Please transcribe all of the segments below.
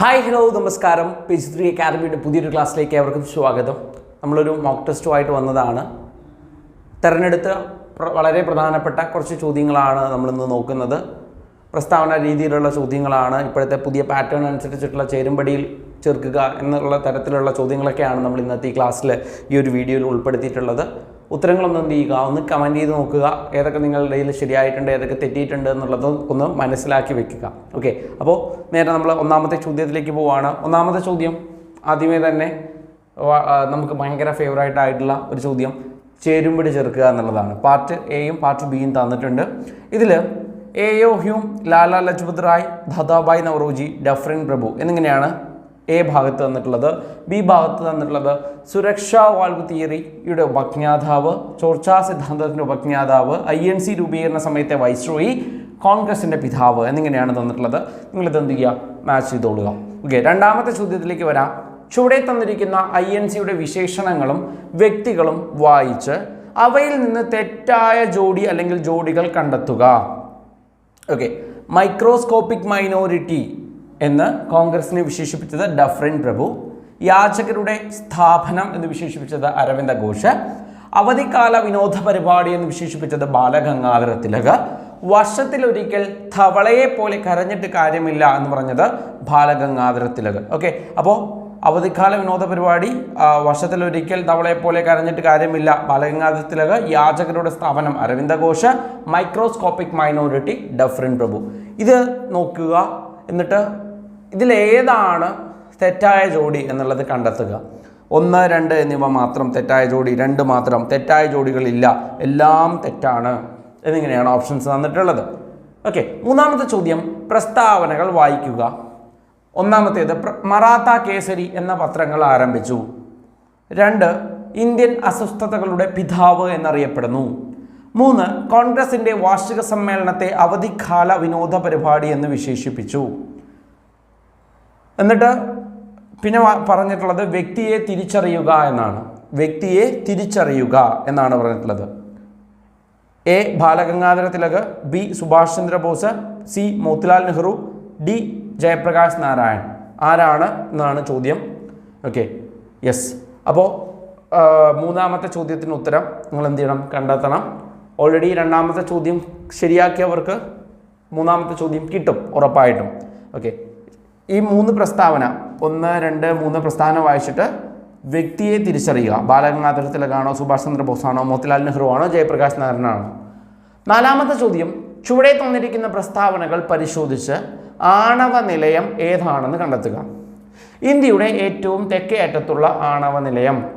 Hi hello നമസ്കാരം. Page three അക്കാദമിയുടെ പുതിയൊരു ക്ലാസ്സിലേക്ക് ഏവർക്കും സ്വാഗതം. നമ്മളൊരു മോക്ക് ടെസ്റ്റുമായിട്ട് വന്നതാണ്. തിരഞ്ഞെടുത്ത വളരെ പ്രധാനപ്പെട്ട കുറച്ച് ചോദ്യങ്ങളാണ് നമ്മളിന്ന് നോക്കുന്നത്. പ്രസ്താവന രീതിയിലുള്ള ചോദ്യങ്ങളാണ്. ഇപ്പോഴത്തെ പുതിയ പാറ്റേൺ അനുസരിച്ചിട്ടുള്ള ചേരുംപടിയിൽ ചേർക്കുക എന്നുള്ള തരത്തിലുള്ള ചോദ്യങ്ങളൊക്കെയാണ് നമ്മൾ ഇന്നത്തെ ഈ ക്ലാസ്സിൽ ഈ ഒരു വീഡിയോയിൽ ഉൾപ്പെടുത്തിയിട്ടുള്ളത്. ഉത്തരങ്ങളൊന്നും എന്ത് ചെയ്യുക? ഒന്ന് കമന്റ് ചെയ്ത് നോക്കുക. ഏതൊക്കെ നിങ്ങളുടെ കയ്യിൽ ശരിയായിട്ടുണ്ട് ഏതൊക്കെ തെറ്റിയിട്ടുണ്ട് എന്നുള്ളത് ഒന്ന് മനസ്സിലാക്കി വെക്കുക. ഓക്കെ അപ്പോൾ നേരെ നമ്മൾ ഒന്നാമത്തെ ചോദ്യത്തിലേക്ക് പോവുകയാണ് ഒന്നാമത്തെ ചോദ്യം ആദ്യമേ തന്നെ നമുക്ക് ഭയങ്കര ഫേവറേറ്റ് ആയിട്ടുള്ള ഒരു ചോദ്യം. ചേരുംപടി ചേർക്കുക എന്നുള്ളതാണ്. പാർട്ട് എയും പാർട്ട് ബിയും തന്നിട്ടുണ്ട്. ഇതിൽ A O Hume Lala Lajpat Rai Dadabhai Naoroji Dufferin പ്രഭു എന്നിങ്ങനെയാണ് എ ഭാഗത്ത് തന്നിട്ടുള്ളത് ബി ഭാഗത്ത് തന്നിട്ടുള്ളത് സുരക്ഷാ വാൽവ് തിയറിയുടെ ഉപജ്ഞാതാവ് ചോർച്ചാ സിദ്ധാന്തത്തിന്റെ ഉപജ്ഞാതാവ് ഐ എൻ സി രൂപീകരണ സമയത്തെ വൈസ്രോയി കോൺഗ്രസിന്റെ പിതാവ് എന്നിങ്ങനെയാണ് തന്നിട്ടുള്ളത്. നിങ്ങളിത് എന്ത് ചെയ്യുക? മാച്ച് ചെയ്തോളുക. ഓക്കെ രണ്ടാമത്തെ ചോദ്യത്തിലേക്ക് വരാം. ചുവടെ തന്നിരിക്കുന്ന ഐ എൻ സിയുടെ വിശേഷണങ്ങളും വ്യക്തികളും വായിച്ച് അവയിൽ നിന്ന് തെറ്റായ ജോഡി അല്ലെങ്കിൽ ജോഡികൾ കണ്ടെത്തുക. ഓക്കെ മൈക്രോസ്കോപ്പിക് മൈനോറിറ്റി എന്ന് കോൺഗ്രസിനെ വിശേഷിപ്പിച്ചത് ഡഫ്രിൻ പ്രഭു യാചകരുടെ സ്ഥാപനം എന്ന് വിശേഷിപ്പിച്ചത് അരവിന്ദ ഘോഷ് അവധിക്കാല വിനോദ പരിപാടി എന്ന് വിശേഷിപ്പിച്ചത് ബാലഗംഗാധര തിലക് വർഷത്തിലൊരിക്കൽ തവളയെ പോലെ കരഞ്ഞിട്ട് കാര്യമില്ല എന്ന് പറഞ്ഞത് ബാലഗംഗാധര തിലക്. ഓക്കെ അപ്പോൾ അവധിക്കാല വിനോദ പരിപാടി വർഷത്തിലൊരിക്കൽ പോലെ കരഞ്ഞിട്ട് കാര്യമില്ല ബാലഗംഗാധര തിലക് യാചകരുടെ സ്ഥാപനം Aravinda Ghosh microscopic minority Dufferin പ്രഭു. ഇത് നോക്കുക എന്നിട്ട് ഇതിലേതാണ് തെറ്റായ ജോഡി എന്നുള്ളത് കണ്ടെത്തുക. ഒന്ന് രണ്ട് എന്നിവ മാത്രം തെറ്റായ ജോഡി രണ്ട് മാത്രം തെറ്റായ ജോഡികളില്ല. എല്ലാം തെറ്റാണ് എന്നിങ്ങനെയാണ് ഓപ്ഷൻസ് തന്നിട്ടുള്ളത്. ഓക്കെ മൂന്നാമത്തെ ചോദ്യം പ്രസ്താവനകൾ വായിക്കുക. ഒന്നാമത്തേത് മറാത്ത കേസരി എന്ന പത്രങ്ങൾ ആരംഭിച്ചു. രണ്ട് ഇന്ത്യൻ അസ്വസ്ഥതകളുടെ പിതാവ് എന്നറിയപ്പെടുന്നു. മൂന്ന് കോൺഗ്രസിന്റെ വാർഷിക സമ്മേളനത്തെ അവധിക്കാല വിനോദ പരിപാടി എന്ന് വിശേഷിപ്പിച്ചു. എന്നിട്ട് പിന്നെ പറഞ്ഞിട്ടുള്ളത് വ്യക്തിയെ തിരിച്ചറിയുക എന്നാണ്. വ്യക്തിയെ തിരിച്ചറിയുക എന്നാണ് പറഞ്ഞിട്ടുള്ളത്. A. Balagangadhara Tilak B. Subhash Chandrabose C. Motilal Nehru D. Jayaprakash Narayan. ആരാണ് എന്നാണ് ചോദ്യം. ഓക്കെ. യെസ്. അപ്പോൾ മൂന്നാമത്തെ ചോദ്യത്തിന് ഉത്തരം നിങ്ങൾ എന്ത് ചെയ്യണം? കണ്ടെത്തണം. ഓൾറെഡി രണ്ടാമത്തെ ചോദ്യം ശരിയാക്കിയവർക്ക് മൂന്നാമത്തെ ചോദ്യം കിട്ടും ഉറപ്പായിട്ടും. ഓക്കെ. ഈ മൂന്ന് പ്രസ്താവന ഒന്ന് രണ്ട് മൂന്ന് പ്രസ്താവന വായിച്ചിട്ട് വ്യക്തിയെ തിരിച്ചറിയുക. ബാലഗംഗാധര തിലകാണോ സുഭാഷ് ചന്ദ്രബോസ് ആണോ മോത്തിലാൽ നെഹ്റു ആണോ ജയപ്രകാശ് നാരായണാണോ നാലാമത്തെ ചോദ്യം ചുവടെ തന്നിരിക്കുന്ന പ്രസ്താവനകൾ പരിശോധിച്ച് ആണവ നിലയം ഏതാണെന്ന് കണ്ടെത്തുക. ഇന്ത്യയുടെ ഏറ്റവും തെക്കേ അറ്റത്തുള്ള ആണവ നിലയം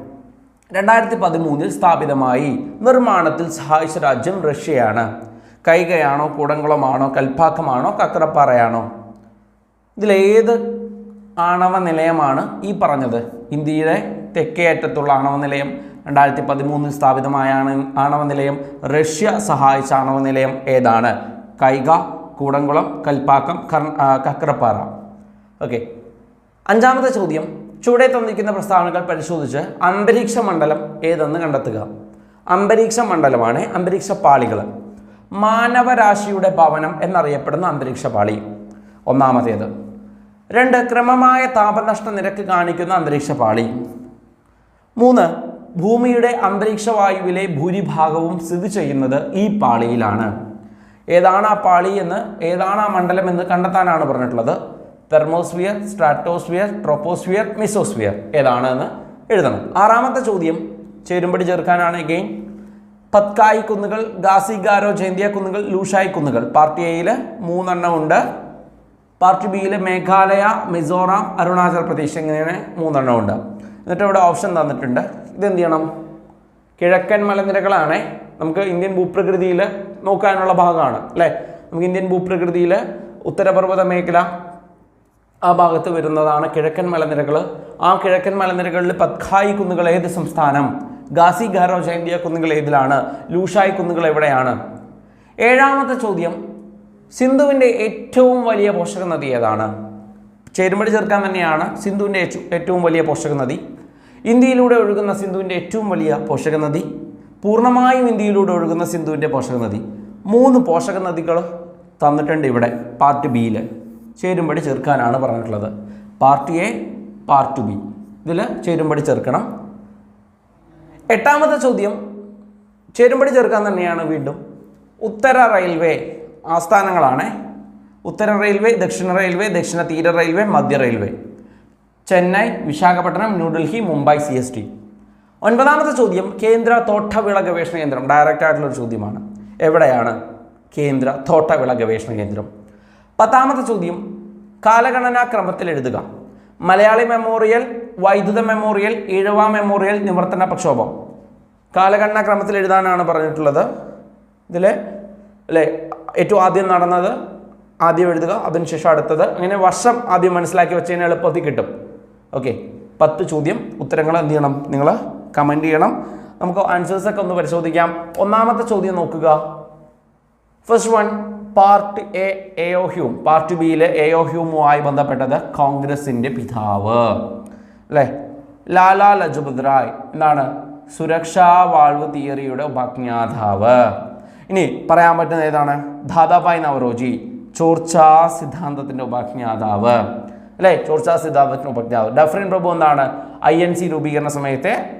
രണ്ടായിരത്തി പതിമൂന്നിൽ സ്ഥാപിതമായി നിർമ്മാണത്തിൽ സഹായിച്ച രാജ്യം റഷ്യയാണ്. കൈകയാണോ കൂടംകുളമാണോ കൽപ്പാക്കമാണോ കക്കറപ്പാറയാണോ? ഇതിലേത് ആണവ നിലയമാണ് ഈ പറഞ്ഞത്? ഇന്ത്യയുടെ തെക്കേ അറ്റത്തുള്ള ആണവ നിലയം രണ്ടായിരത്തി പതിമൂന്നിൽ സ്ഥാപിതമായ ആണ- ആണവ നിലയം. റഷ്യ സഹായിച്ച ആണവ നിലയം ഏതാണ്? കൈക കൂടംകുളം കൽപ്പാക്കം ആ, ഓക്കെ. അഞ്ചാമത്തെ ചോദ്യം. ചുവടെ തന്നിരിക്കുന്ന പ്രസ്താവനകൾ പരിശോധിച്ച് അന്തരീക്ഷ മണ്ഡലം ഏതെന്ന് കണ്ടെത്തുക? അന്തരീക്ഷ മണ്ഡലമാണ് അന്തരീക്ഷ പാളികൾ. മാനവരാശിയുടെ ഭവനം എന്നറിയപ്പെടുന്ന അന്തരീക്ഷ പാളി. ഒന്നാമത്തേത്. രണ്ട് ക്രമമായ താപനഷ്ട നിരക്ക് കാണിക്കുന്ന അന്തരീക്ഷ പാളി. മൂന്ന് ഭൂമിയുടെ അന്തരീക്ഷ വായുവിലെ ഭൂരിഭാഗവും സ്ഥിതി ചെയ്യുന്നത് ഈ പാളിയിലാണ്. ഏതാണ് ആ പാളി എന്ന് ഏതാണ് ആ മണ്ഡലം എന്ന് കണ്ടെത്താനാണ് പറഞ്ഞിട്ടുള്ളത്. തെർമോസ്ഫിയർ സ്ട്രാറ്റോസ്ഫിയർ ട്രോപ്പോസ്ഫിയർ മിസോസ്ഫിയർ ഏതാണ് എന്ന് എഴുതണം. ആറാമത്തെ ചോദ്യം ചേരുമ്പടി ചേർക്കാനാണ് എഗെയിൻ പത്കായി കുന്നുകൾ ഗാസി ഗാരോ ജയന്തിയ കുന്നുകൾ ലൂഷായി കുന്നുകൾ. പാർട്ടി എയിൽ മൂന്നെണ്ണം ഉണ്ട്. പാർട്ടി ബിയിൽ മേഘാലയ മിസോറാം അരുണാചൽ പ്രദേശ് ഇങ്ങനെ മൂന്നെണ്ണം ഉണ്ട്. എന്നിട്ട് ഇവിടെ ഓപ്ഷൻ തന്നിട്ടുണ്ട്. ഇതെന്ത് ചെയ്യണം? കിഴക്കൻ മലനിരകളാണ്. നമുക്ക് ഇന്ത്യൻ ഭൂപ്രകൃതിയിൽ നോക്കാനുള്ള ഭാഗമാണ് അല്ലേ? നമുക്ക് ഇന്ത്യൻ ഭൂപ്രകൃതിയിൽ ഉത്തരപർവത മേഖല ആ ഭാഗത്ത് വരുന്നതാണ് കിഴക്കൻ മലനിരകൾ ആ കിഴക്കൻ മലനിരകളിൽ പത്ഖായി കുന്നുകൾ ഏത് സംസ്ഥാനം? ഗാസി ഗാരോ ജയന്തിയ കുന്നുകൾ ഏതിലാണ്? ലൂഷായി കുന്നുകൾ എവിടെയാണ്? ഏഴാമത്തെ ചോദ്യം സിന്ധുവിന്റെ ഏറ്റവും വലിയ പോഷക നദി ഏതാണ്? ചേരുമ്പടി ചേർക്കാൻ തന്നെയാണ് സിന്ധുവിന്റെ ഏറ്റവും- വലിയ പോഷക നദി. ഇന്ത്യയിലൂടെ ഒഴുകുന്ന സിന്ധുവിന്റെ ഏറ്റവും വലിയ പോഷക നദി. പൂർണമായും ഇന്ത്യയിലൂടെ ഒഴുകുന്ന സിന്ധുവിന്റെ പോഷക നദി. മൂന്ന് പോഷക നദികൾ തന്നിട്ടുണ്ട് ഇവിടെ പാർട്ട് ബിയിൽ ചേരുമ്പടി ചേർക്കാനാണ് പറഞ്ഞിട്ടുള്ളത്. Part A part B. ഇതിൽ ചേരുമ്പടി ചേർക്കണം. എട്ടാമത്തെ ചോദ്യം. ചേരുമ്പടി ചേർക്കാൻ തന്നെയാണ് വീണ്ടും ഉത്തര റെയിൽവേ ആസ്ഥാനങ്ങളാണ് ഉത്തര റെയിൽവേ ദക്ഷിണ റെയിൽവേ ദക്ഷിണ തീര റെയിൽവേ മധ്യ railway. Chennai Visakhapatnam New Delhi Mumbai C S T. ഒൻപതാമത്തെ ചോദ്യം കേന്ദ്ര തോട്ടവിള ഗവേഷണ കേന്ദ്രം. ഡയറക്റ്റ് ആയിട്ടുള്ള ഒരു ചോദ്യമാണ്. എവിടെയാണ് കേന്ദ്ര തോട്ടവിള ഗവേഷണ കേന്ദ്രം? പത്താമത്തെ ചോദ്യം കാലഗണനാക്രമത്തിൽ എഴുതുക. മലയാളി മെമ്മോറിയൽ വൈദ്യുത മെമ്മോറിയൽ ഈഴവ മെമ്മോറിയൽ നിവർത്തന പ്രക്ഷോഭം. കാലഗണനാ ക്രമത്തിൽ എഴുതാനാണ് പറഞ്ഞിട്ടുള്ളത്. ഇതിൽ അല്ലേ? ഏറ്റവും ആദ്യം നടന്നത് ആദ്യം എഴുതുക അതിനുശേഷം അടുത്തത്. അങ്ങനെ വർഷം ആദ്യം മനസ്സിലാക്കി വെച്ച് കഴിഞ്ഞാൽ എളുപ്പത്തിൽ കിട്ടും. ഓക്കെ പത്ത് ചോദ്യം ഉത്തരങ്ങൾ എന്ത് ചെയ്യണം? നിങ്ങൾ കമന്റ് ചെയ്യണം. നമുക്ക് ആൻസേഴ്സൊക്കെ ഒന്ന് പരിശോധിക്കാം. ഒന്നാമത്തെ ചോദ്യം നോക്കുക. First one part A A O Hume part ബിയിലെ എയോ ഹ്യൂമുമായി ബന്ധപ്പെട്ടത് കോൺഗ്രസിന്റെ പിതാവ്. അല്ലേ? ലാലാ ലജപത് റായ് എന്താണ്? സുരക്ഷാ വാൾവ് തിയറിയുടെ ഉപജ്ഞാതാവ്. ഇനി പറയാൻ പറ്റുന്ന ഏതാണ്? ദാദാഭായ് നവറോജി ചോർച്ചാ സിദ്ധാന്തത്തിന്റെ ഉപജ്ഞാതാവ്. അല്ലേ? ചോർച്ചാ സിദ്ധാന്തത്തിന്റെ ഉപജ്ഞാതാവ്. ഡഫറിൻ പ്രഭു എന്താണ്? ഐ എൻ സി രൂപീകരണ സമയത്തെ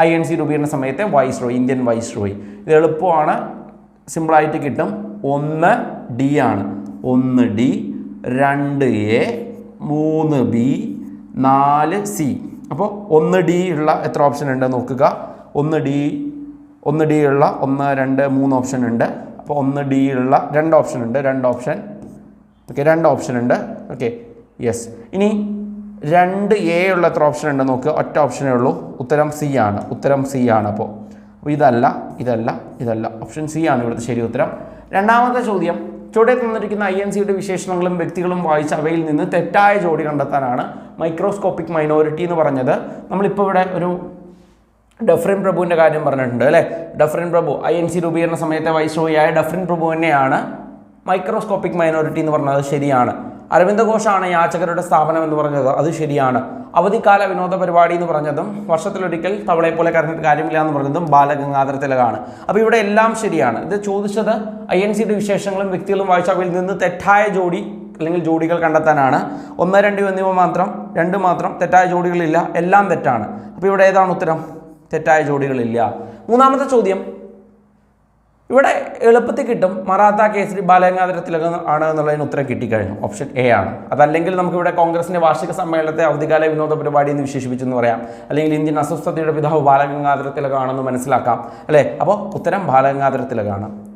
ഐ എൻ സി രൂപീകരണ സമയത്തെ viceroy Indian viceroy ഇത് എളുപ്പമാണ്. സിമ്പിളായിട്ട് കിട്ടും. ഒന്ന് ഡി ആണ്. ഒന്ന് ഡി രണ്ട് എ മൂന്ന് ബി നാല് സി. അപ്പോൾ ഒന്ന് ഡി ഉള്ള എത്ര ഓപ്ഷൻ ഉണ്ട്? നോക്കുക. ഒന്ന് ഡി ഒന്ന് ഡി ഉള്ള ഒന്ന് രണ്ട് മൂന്ന് ഓപ്ഷൻ ഉണ്ട്. അപ്പോൾ ഒന്ന് ഡി ഉള്ള രണ്ട് ഓപ്ഷൻ ഉണ്ട്. രണ്ട് ഓപ്ഷൻ ഓക്കെ രണ്ട് ഓപ്ഷൻ ഉണ്ട്. ഓക്കെ യെസ് ഇനി രണ്ട് എ ഉള്ള എത്ര ഓപ്ഷൻ ഉണ്ട് നോക്കുക ഒറ്റ ഓപ്ഷനേ ഉള്ളൂ. ഉത്തരം സി ആണ്. ഉത്തരം സി ആണ് അപ്പോൾ അപ്പോൾ ഇതല്ല ഇതല്ല ഇതല്ല. ഓപ്ഷൻ സി ആണ് ഇവിടുത്തെ ശരി ഉത്തരം. രണ്ടാമത്തെ ചോദ്യം. ചുവടെ തന്നിരിക്കുന്ന ഐ എൻ സിയുടെ വിശേഷണങ്ങളും വ്യക്തികളും വായിച്ച് അവയിൽ നിന്ന് തെറ്റായ ജോഡി കണ്ടെത്താനാണ് മൈക്രോസ്കോപ്പിക് മൈനോറിറ്റി എന്ന് പറഞ്ഞത്. നമ്മളിപ്പോൾ ഇവിടെ ഒരു ഡഫറിൻ പ്രഭുവിന്റെ കാര്യം പറഞ്ഞിട്ടുണ്ട് അല്ലേ? ഡഫ്രിൻ പ്രഭു ഐ എൻ സി രൂപീകരണ സമയത്തെ വൈസ്രോയിയായ ഡഫ്രിൻ പ്രഭു തന്നെയാണ് മൈക്രോസ്കോപ്പിക് മൈനോറിറ്റി എന്ന് പറഞ്ഞത് ശരിയാണ്. അരവിന്ദ ഘോഷാണ് യാചകരുടെ സ്ഥാപനം എന്ന് പറഞ്ഞത് അത് ശരിയാണ്. അവധിക്കാല വിനോദ പരിപാടി എന്ന് പറഞ്ഞതും വർഷത്തിലൊരിക്കൽ തവളയെ പോലെ കരഞ്ഞിട്ട് കാര്യമില്ല എന്ന് പറഞ്ഞതും ബാലഗംഗാധര തിലകാണ്. അപ്പോൾ ഇവിടെ എല്ലാം ശരിയാണ്. ഇത് ചോദിച്ചത് ഐ എൻ സിയുടെ വിശേഷങ്ങളും വ്യക്തികളും വായിച്ചാവിൽ നിന്ന് തെറ്റായ ജോഡി അല്ലെങ്കിൽ ജോഡികൾ കണ്ടെത്താനാണ്. ഒന്ന് രണ്ട് എന്നിവ മാത്രം രണ്ട് മാത്രം തെറ്റായ ജോഡികളില്ല എല്ലാം തെറ്റാണ്. അപ്പോൾ ഇവിടെ ഏതാണ് ഉത്തരം? തെറ്റായ ജോഡികളില്ല. മൂന്നാമത്തെ ചോദ്യം. ഇവിടെ എളുപ്പത്തിൽ കിട്ടും. മറാത്ത കേസരി ബാലഗംഗാധര തിലക് ആണ് എന്നുള്ളതിന് ഉത്തരം കിട്ടിക്കഴിഞ്ഞു. ഓപ്ഷൻ എ ആണ്. അതല്ലെങ്കിൽ നമുക്കിവിടെ കോൺഗ്രസിന്റെ വാർഷിക സമ്മേളനത്തെ അവധികാല വിനോദ പരിപാടി എന്ന് വിശേഷിപ്പിച്ചെന്ന് പറയാം. അല്ലെങ്കിൽ ഇന്ത്യൻ അസ്വസ്ഥതയുടെ പിതാവ് ബാലഗംഗാധര തിലകാണെന്ന് മനസ്സിലാക്കാം. അല്ലേ? അപ്പോൾ ഉത്തരം ബാലഗംഗാധര തിലകാണ്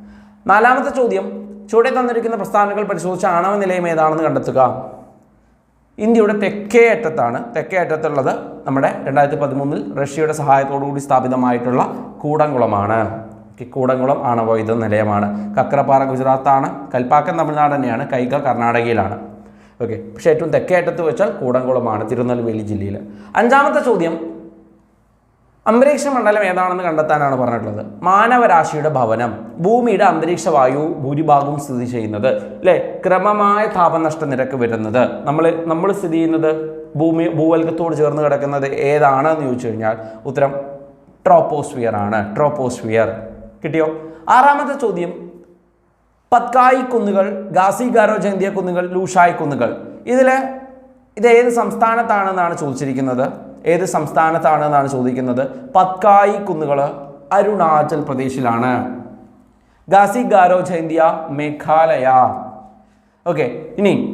നാലാമത്തെ ചോദ്യം. ചുവടെ തന്നിരിക്കുന്ന പ്രസ്താവനകൾ പരിശോധിച്ച് ആണവ നിലയം ഏതാണെന്ന് കണ്ടെത്തുക. ഇന്ത്യയുടെ തെക്കേ അറ്റത്താണ്. തെക്കേ അറ്റത്തുള്ളത് നമ്മുടെ രണ്ടായിരത്തി പതിമൂന്നിൽ റഷ്യയുടെ സഹായത്തോടുകൂടി സ്ഥാപിതമായിട്ടുള്ള കൂടംകുളമാണ്. കൂടംകുളം ആണവോയുധ നിലയമാണ്? കക്രപ്പാറ ഗുജറാത്താണ്. കൽപ്പാക്കം തമിഴ്നാട് തന്നെയാണ്. കൈക കർണാടകയിലാണ്. ഓക്കെ. പക്ഷേ ഏറ്റവും തെക്കേ അറ്റത്ത് വെച്ചാൽ കൂടംകുളമാണ് തിരുനെൽവേലി ജില്ലയിൽ അഞ്ചാമത്തെ ചോദ്യം. അന്തരീക്ഷ മണ്ഡലം ഏതാണെന്ന് കണ്ടെത്താനാണ് പറഞ്ഞിട്ടുള്ളത്. മാനവരാശിയുടെ ഭവനം. ഭൂമിയുടെ അന്തരീക്ഷ വായു ഭൂരിഭാഗവും സ്ഥിതി ചെയ്യുന്നത് അല്ലേ ക്രമമായ താപനഷ്ട നിരക്ക് വരുന്നത്. നമ്മൾ നമ്മൾ സ്ഥിതി ചെയ്യുന്നത്? ഭൂമി ഭൂവൽക്കത്തോട് ചേർന്ന് കിടക്കുന്നത് ഏതാണെന്ന് ചോദിച്ചു കഴിഞ്ഞാൽ ഉത്തരം ട്രോപ്പോസ്ഫിയർ ആണ്. ട്രോപ്പോസ്ഫിയർ. കിട്ടിയോ? ആറാമത്തെ ചോദ്യം. പത്കായി കുന്നുകൾ ഗാസി ഗാരോ ജയന്തിയ കുന്നുകൾ ലൂഷായ് കുന്നുകൾ. ഇതിൽ ഇത് ഏത് സംസ്ഥാനത്താണെന്നാണ് ചോദിച്ചിരിക്കുന്നത്? ഏത് സംസ്ഥാനത്താണെന്നാണ് ചോദിക്കുന്നത്? പത്കായി കുന്നുകൾ അരുണാചൽ പ്രദേശിലാണ്. ഗാസി ഗാരോ ജയന്തിയ മേഘാലയ. ഓക്കെ ഇനി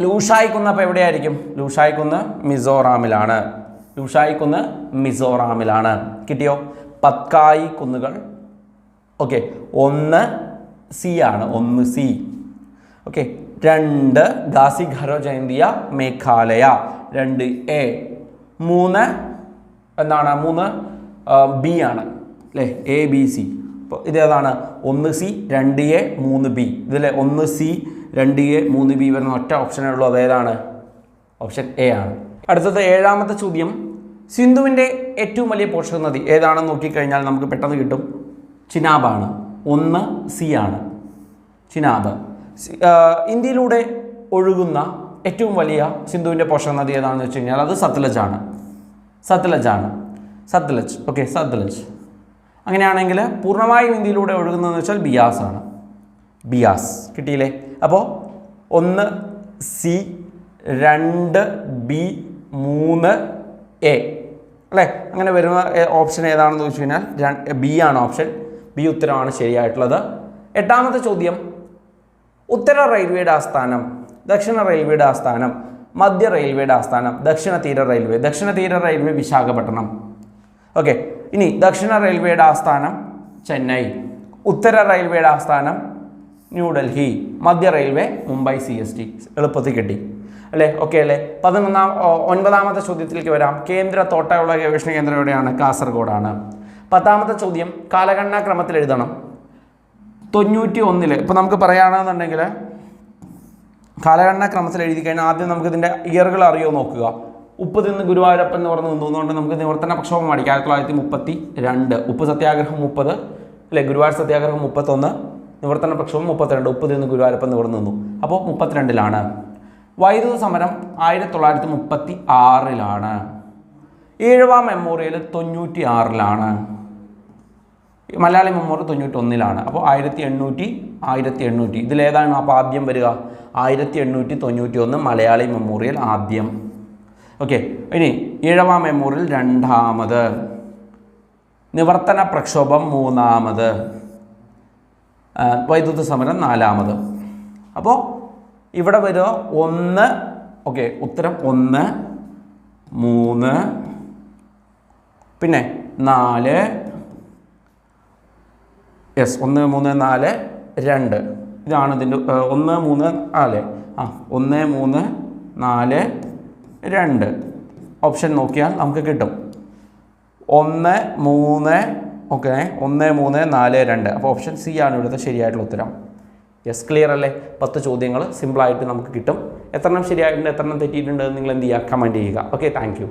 ലൂഷായ് കുന്ന് അപ്പോൾ എവിടെയായിരിക്കും? ലൂഷായിക്കുന്ന് മിസോറാമിലാണ്. ലൂഷായിക്കുന്ന് മിസോറാമിലാണ്. കിട്ടിയോ? പത്കായി കുന്നുകൾ. ഓക്കെ ഒന്ന് സി ആണ് ഒന്ന് സി. ഓക്കെ രണ്ട് ഗാസി ഖരോ ജയന്തിയ മേഘാലയ. രണ്ട് എ. മൂന്ന് എന്താണ്? മൂന്ന് ബി ആണ്. അല്ലേ? A B C. അപ്പോൾ ഇതേതാണ് ഒന്ന് സി രണ്ട് എ മൂന്ന് ബി. ഇതിലെ ഒന്ന് സി രണ്ട് എ മൂന്ന് ബി വരുന്ന ഒറ്റ ഓപ്ഷനേ ഉള്ളൂ അതേതാണ് ഓപ്ഷൻ എ ആണ്. അടുത്തത് ഏഴാമത്തെ ചോദ്യം. സിന്ധുവിന്റെ ഏറ്റവും വലിയ പോഷക നദി ഏതാണെന്ന് നോക്കിക്കഴിഞ്ഞാൽ നമുക്ക് പെട്ടെന്ന് കിട്ടും. ചിനാബാണ്. ഒന്ന് സി ആണ്. ചിനാബ്. ഇന്ത്യയിലൂടെ ഒഴുകുന്ന ഏറ്റവും വലിയ സിന്ധുവിന്റെ പോഷക നദി ഏതാണെന്ന് വെച്ച് കഴിഞ്ഞാൽ അത് സത്ലജ് ആണ്. സത്ലജ് ആണ്. സത്ലജ്. ഓക്കെ സത്ലജ്. അങ്ങനെയാണെങ്കിൽ പൂർണമായും ഇന്ത്യയിലൂടെ ഒഴുകുന്നതെന്ന് വെച്ചാൽ ബിയാസ് ആണ്. ബിയാസ് കിട്ടിയില്ലേ? അപ്പോൾ ഒന്ന് സി രണ്ട് ബി മൂന്ന് എ. അല്ലേ? അങ്ങനെ വരുന്ന ഓപ്ഷൻ ഏതാണെന്ന് ചോദിച്ചു കഴിഞ്ഞാൽ ബി ആണ് ഓപ്ഷൻ. ബി ഉത്തരമാണ് ശരിയായിട്ടുള്ളത്. എട്ടാമത്തെ ചോദ്യം. ഉത്തര റെയിൽവേയുടെ ആസ്ഥാനം ദക്ഷിണ റെയിൽവേയുടെ ആസ്ഥാനം മധ്യ റെയിൽവേയുടെ ആസ്ഥാനം ദക്ഷിണ തീര റെയിൽവേ ദക്ഷിണ തീര റെയിൽവേ വിശാഖപട്ടണം. ഓക്കെ. ഇനി ദക്ഷിണ റെയിൽവേയുടെ ആസ്ഥാനം ചെന്നൈ. ഉത്തര റെയിൽവേയുടെ ആസ്ഥാനം ന്യൂഡൽഹി മധ്യ railway Mumbai C S T. എളുപ്പത്തിൽ കിട്ടി. അല്ലേ? ഓക്കെ അല്ലേ? പതിനൊന്നാം ഒൻപതാമത്തെ ചോദ്യത്തിലേക്ക് വരാം. കേന്ദ്ര തോട്ടവിള ഗവേഷണ കേന്ദ്രം എവിടെയാണ് കാസർഗോഡാണ്. പത്താമത്തെ ചോദ്യം കാലഗണനാ ക്രമത്തിൽ എഴുതണം. തൊണ്ണൂറ്റി ഒന്നിൽ ഇപ്പം നമുക്ക് പറയുകയാണെന്നുണ്ടെങ്കിൽ കാലഗണന ക്രമത്തിൽ എഴുതി കഴിഞ്ഞാൽ ആദ്യം നമുക്ക് ഇതിന്റെ ഇയറുകൾ അറിയോ നോക്കുക. ഉപ്പ് തിന്ന് ഗുരുവായൂരപ്പൻ എന്ന് പറഞ്ഞ് നിന്നുകൊണ്ട് നമുക്ക് നിവർത്തന പ്രക്ഷോഭം അടിക്കാം. ആയിരത്തി തൊള്ളായിരത്തി മുപ്പത്തി രണ്ട്. ഉപ്പ് സത്യാഗ്രഹം മുപ്പത്. അല്ലെ? ഗുരുവായൂർ സത്യാഗ്രഹം മുപ്പത്തൊന്ന്. നിവർത്തന പ്രക്ഷോഭം മുപ്പത്തിരണ്ട്. ഉപ്പ് തിന്ന് ഗുരുവായൂരപ്പൻ നിവർന്ന് നിന്നു. അപ്പോൾ മുപ്പത്തിരണ്ടിലാണ്. വൈദ്യുത സമരം ആയിരത്തി തൊള്ളായിരത്തി മുപ്പത്തി ആറിലാണ് ഈഴവ മെമ്മോറിയൽ തൊണ്ണൂറ്റി ആറിലാണ് മലയാളി മെമ്മോറിയൽ തൊണ്ണൂറ്റി ഒന്നിലാണ് അപ്പോൾ ആയിരത്തി എണ്ണൂറ്റി ആയിരത്തി എണ്ണൂറ്റി ഇതിലേതാണ് അപ്പോൾ ആദ്യം വരിക. ആയിരത്തി എണ്ണൂറ്റി തൊണ്ണൂറ്റി ഒന്ന് മലയാളി മെമ്മോറിയൽ ആദ്യം. ഓക്കെ ഇനി ഈഴവ മെമ്മോറിയൽ രണ്ടാമത്. നിവർത്തന പ്രക്ഷോഭം മൂന്നാമത്. വൈദ്യുത സമരം നാലാമത്. അപ്പോൾ ഇവിടെ വരുക ഒന്ന് ഓക്കെ ഉത്തരം ഒന്ന് മൂന്ന് പിന്നെ നാല് യെസ് ഒന്ന് മൂന്ന് നാല് രണ്ട്. ഇതാണ് ഇതിന്റെ ഒന്ന് മൂന്ന് നാല്. ആ ഒന്ന് മൂന്ന് നാല് രണ്ട്. ഓപ്ഷൻ നോക്കിയാൽ നമുക്ക് കിട്ടും. ഒന്ന് മൂന്ന് ഓക്കെ ഒന്ന് മൂന്ന് നാല് രണ്ട്. അപ്പോൾ ഓപ്ഷൻ സി ആണ് ഇവിടുത്തെ ശരിയായിട്ടുള്ള ഉത്തരം. യെസ് ക്ലിയർ അല്ലേ? പത്ത് ചോദ്യങ്ങൾ സിമ്പിളായിട്ട് നമുക്ക് കിട്ടും. എത്രണ്ണം ശരിയായിട്ടുണ്ട് എത്രണ്ണം തെറ്റിയിട്ടുണ്ട് എന്ന് നിങ്ങൾ എന്ത് ചെയ്യുക? കമന്റ് ചെയ്യുക. Okay thank